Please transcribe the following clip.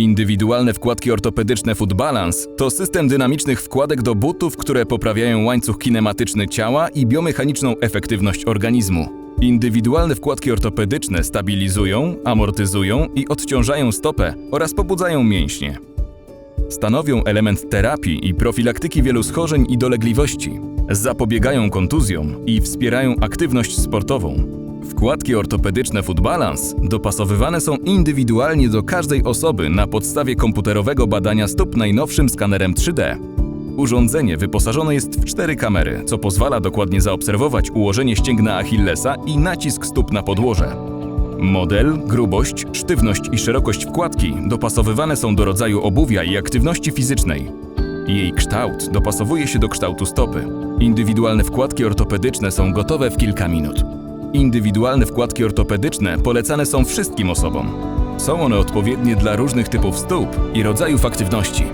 Indywidualne wkładki ortopedyczne Foot Balance to system dynamicznych wkładek do butów, które poprawiają łańcuch kinematyczny ciała i biomechaniczną efektywność organizmu. Indywidualne wkładki ortopedyczne stabilizują, amortyzują i odciążają stopę oraz pobudzają mięśnie. Stanowią element terapii i profilaktyki wielu schorzeń i dolegliwości. Zapobiegają kontuzjom i wspierają aktywność sportową. Wkładki ortopedyczne Foot Balance dopasowywane są indywidualnie do każdej osoby na podstawie komputerowego badania stóp najnowszym skanerem 3D. Urządzenie wyposażone jest w cztery kamery, co pozwala dokładnie zaobserwować ułożenie ścięgna Achillesa i nacisk stóp na podłoże. Model, grubość, sztywność i szerokość wkładki dopasowywane są do rodzaju obuwia i aktywności fizycznej. Jej kształt dopasowuje się do kształtu stopy. Indywidualne wkładki ortopedyczne są gotowe w kilka minut. Indywidualne wkładki ortopedyczne polecane są wszystkim osobom. Są one odpowiednie dla różnych typów stóp i rodzajów aktywności.